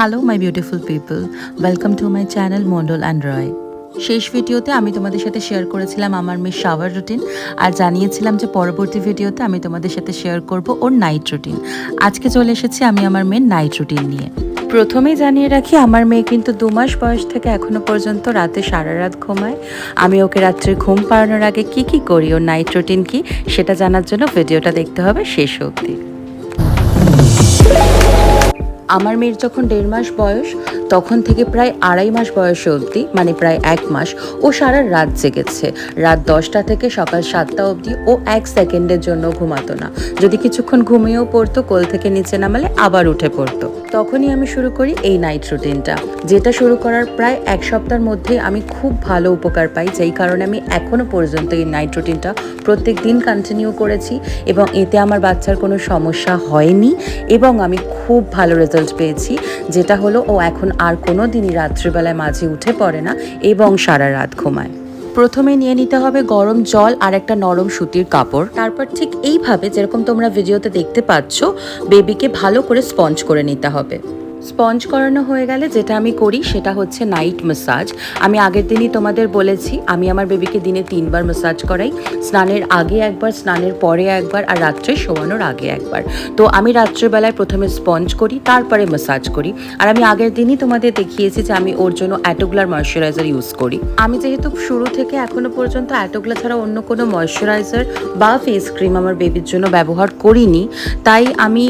Hello my beautiful people welcome to my channel Mondal and Roy শেষ ভিডিওতে আমি তোমাদের সাথে শেয়ার করেছিলাম আমার মেয়ের শাওয়ার রুটিন আর জানিয়েছিলাম যে পরবর্তী ভিডিওতে আমি তোমাদের সাথে শেয়ার করব ওর নাইট রুটিন আজকে চলে এসেছি আমি আমার মেয়ের নাইট রুটিন নিয়ে। প্রথমেই জানিয়ে রাখি, আমার মেয়ে কিন্তু দু মাস বয়স থেকে এখনও পর্যন্ত রাতে সারা রাত ঘুমায়। আমি ওকে রাত্রে ঘুম পাড়ানোর আগে কি কি করি, ওর নাইট রুটিন কি, সেটা জানার জন্য ভিডিওটা দেখতে হবে শেষ অবধি। আমার মেয়ের যখন দেড় মাস বয়স, তখন থেকে প্রায় আড়াই মাস বয়স অবধি মানে প্রায় এক মাস, ও সারা রাত জেগেছে। রাত দশটা থেকে সকাল সাতটা অবধি ও এক সেকেন্ডের জন্য ঘুমাতো না। যদি কিছুক্ষণ ঘুমিয়েও পড়তো, কোল থেকে নিচে নামালে আবার উঠে পড়তো। তখনই আমি শুরু করি এই নাইট রুটিনটা যেটা শুরু করার প্রায় এক সপ্তাহের মধ্যে আমি খুব ভালো উপকার পাই, যেই কারণে আমি এখনও পর্যন্ত এই নাইট রুটিনটা প্রত্যেক দিন কন্টিনিউ করেছি এবং এতে আমার বাচ্চার কোনো সমস্যা হয়নি এবং আমি খুব ভালো রেজাল্ট পেয়েছি। যেটা হলো, ও এখন আর কোনো দিনই রাত্রিবেলায় মাঝে উঠে পড়ে না এবং সারা রাত ঘুমায়। প্রথমে নিয়ে নিতে হবে গরম জল আর একটা নরম সুতির কাপড়। তারপর ঠিক এইভাবে, যেরকম তোমরা ভিডিওতে দেখতে পাচ্ছ বেবিকে ভালো করে স্পঞ্জ করে নিতে হবে। স্পঞ্জ করানো হয়ে গেলে যেটা আমি করি সেটা হচ্ছে নাইট ম্যাসাজ আমি আগের দিনই তোমাদের বলেছি, আমি আমার বেবিকে দিনে তিনবার ম্যাসাজ করাই। স্নানের আগে একবার, স্নানের পরে একবার আর রাত্রে শোয়ানোর আগে একবার। তো আমি রাত্রেবেলায় প্রথমে স্পঞ্জ করি, তারপরে ম্যাসাজ করি। আর আমি আগের দিনই তোমাদের দেখিয়েছি যে আমি ওর জন্য অ্যাটোগ্লার ময়শ্চারাইজার ইউজ করি। আমি যেহেতু শুরু থেকে এখনও পর্যন্ত অ্যাটোগ্লা ছাড়া অন্য কোনো ময়শ্চারাইজার বা ফেস ক্রিম আমার বেবির জন্য ব্যবহার করিনি, তাই আমি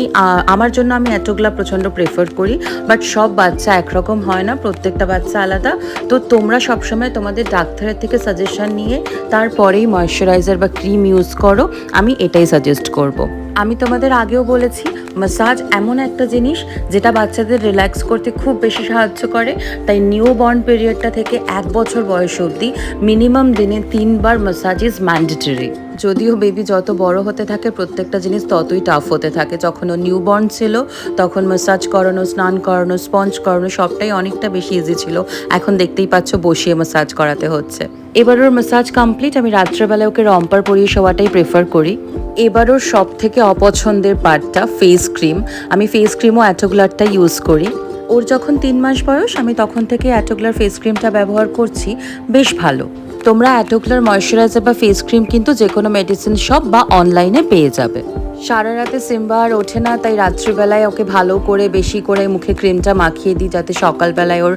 আমার জন্য আমি অ্যাটোগ্লা প্রচণ্ড প্রেফার করি। বাট সব বাচ্চা একরকম হয় না, প্রত্যেকটা বাচ্চা আলাদা। তো তোমরা সবসময় তোমাদের ডাক্তারের থেকে সাজেশন নিয়ে তারপরেই ময়শ্চারাইজার বা ক্রিম ইউজ করো। আমি এটাই সাজেস্ট করব। আমি তোমাদের আগেও বলেছি মাসাজ এমন একটা জিনিস যেটা বাচ্চাদের রিল্যাক্স করতে খুব বেশি সাহায্য করে। তাই নিউ বর্ন পিরিয়ডটা থেকে এক বছর বয়স অবধি মিনিমাম দিনে তিনবার মাসাজ ইজ ম্যান্ডেটরি যদিও বেবি যত বড় হতে থাকে, প্রত্যেকটা জিনিস ততই টাফ হতে থাকে। যখন ও নিউ বর্ন ছিল, তখন মাসাজ করানো, স্নান করানো স্পঞ্জ করানো, সবটাই অনেকটা বেশি ইজি ছিল। এখন দেখতেই পাচ্ছ বসিয়ে মাসাজ করাতে হচ্ছে। এবার ওর মাসাজ কমপ্লিট আমি রাত্রেবেলায় ওকে রম্পার পরিয়ে শোয়াটাই প্রেফার করি। এবার ওর সব থেকে অপছন্দের পার্টটা ফেস ক্রিম আমি ফেস ক্রিমও অ্যাটোগুলারটা ইউজ করি। ওর যখন তিন মাস বয়স, আমি তখন থেকে অ্যাটোগুলার ফেস ক্রিমটা ব্যবহার করছি। বেশ ভালো। তোমরা অ্যাটোগুলার ময়শ্চারাইজার বা ফেস ক্রিম কিন্তু যে কোনো মেডিসিন শপ বা অনলাইনে পেয়ে যাবে। সারা রাতে সিম্বা আর ওঠে না, তাই রাত্রিবেলায় ওকে ভালো করে, বেশি করে মুখে ক্রিমটা মাখিয়ে দিই, যাতে সকালবেলায় ওর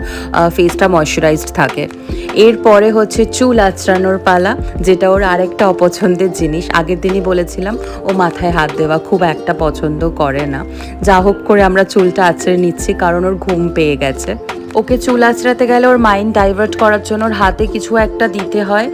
ফেসটা ময়শ্চারাইজড থাকে। এরপরে হচ্ছে চুল আঁচড়ানোর পালা, যেটা ওর আরেকটা অপছন্দের জিনিস। আগের দিনই বলেছিলাম, ও মাথায় হাত দেওয়া খুব একটা পছন্দ করে না। যা হোক করে আমরা চুলটা আঁচড়ে নিচ্ছি, কারণ ওর ঘুম পেয়ে গেছে। ওকে চুল আঁচড়াতে গেলে ওর মাইন্ড ডাইভার্ট করার জন্য ওর হাতে কিছু একটা দিতে হয়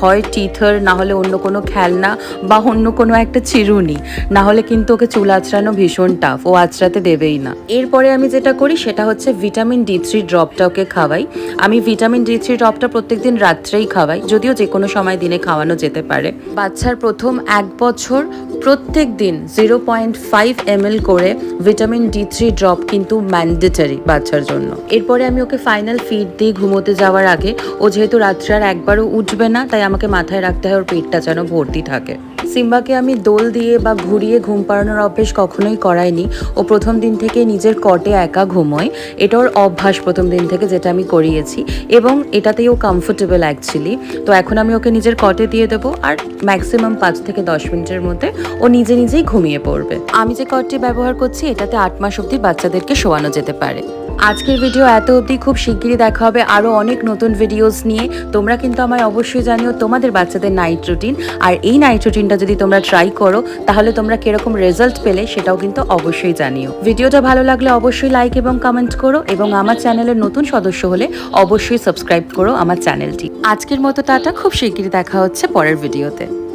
হয় টিথার না হলে অন্য কোনো খেলনা বা অন্য কোনো একটা চিরুনি। না হলে কিন্তু ওকে চুল আঁচড়ানো ভীষণ টাফ ও আঁচড়াতে দেবেই না। এরপরে আমি যেটা করি সেটা হচ্ছে ভিটামিন ডি থ্রি ড্রপটা ওকে খাওয়াই। আমি ভিটামিন ডি থ্রি ড্রপটা প্রত্যেকদিন রাত্রেই খাওয়াই, যদিও যে কোনো সময় দিনে খাওয়ানো যেতে পারে। বাচ্চার প্রথম এক বছর প্রত্যেক দিন জিরো পয়েন্ট ফাইভ এম করে ভিটামিন ডি থ্রি ড্রপ কিন্তু ম্যান্ডেটারি বাচ্চার জন্য। এরপরে আমি ওকে ফাইনাল ফিড দিই ঘুমোতে যাওয়ার আগে, ও যেহেতু রাত্রে আর একবারও উঠবে না, তাই আমাকে মাথায় রাখতে হয় ওর পেটটা যেন ভর্তি থাকে। সিম্বাকে আমি দোল দিয়ে বা ঘুরিয়ে ঘুম পাড়ানোর অভ্যেস কখনোই করাইনি। ও প্রথম দিন থেকে নিজের কটে একা ঘুমোয়। এটা ওর অভ্যাস প্রথম দিন থেকে যেটা আমি করিয়েছি। এবং এটাতেই ও কমফোর্টেবল অ্যাকচুয়ালি তো এখন আমি ওকে নিজের কটে দিয়ে দেবো আর ম্যাক্সিমাম পাঁচ থেকে দশ মিনিটের মধ্যে ও নিজে নিজেই ঘুমিয়ে পড়বে। আমি যে কটটি ব্যবহার করছি, এটাতে আট মাস অবধি বাচ্চাদেরকে শোয়ানো যেতে পারে। আজকের ভিডিও এত অবধি খুব শিগগিরই দেখা হবে আরও অনেক নতুন ভিডিওস নিয়ে। তোমরা কিন্তু আমায় অবশ্যই জানিও তোমাদের বাচ্চাদের নাইট রুটিন আর এই নাইট রুটিনটা যদি তোমরা ট্রাই করো, তাহলে তোমরা কীরকম রেজাল্ট পেলে সেটাও কিন্তু অবশ্যই জানিও। ভিডিওটা ভালো লাগলে অবশ্যই লাইক এবং কমেন্ট করো এবং আমার চ্যানেলের নতুন সদস্য হলে অবশ্যই সাবস্ক্রাইব করো আমার চ্যানেলটি আজকের মতো টাটা, খুব শিগগিরই দেখা হচ্ছে পরের ভিডিওতে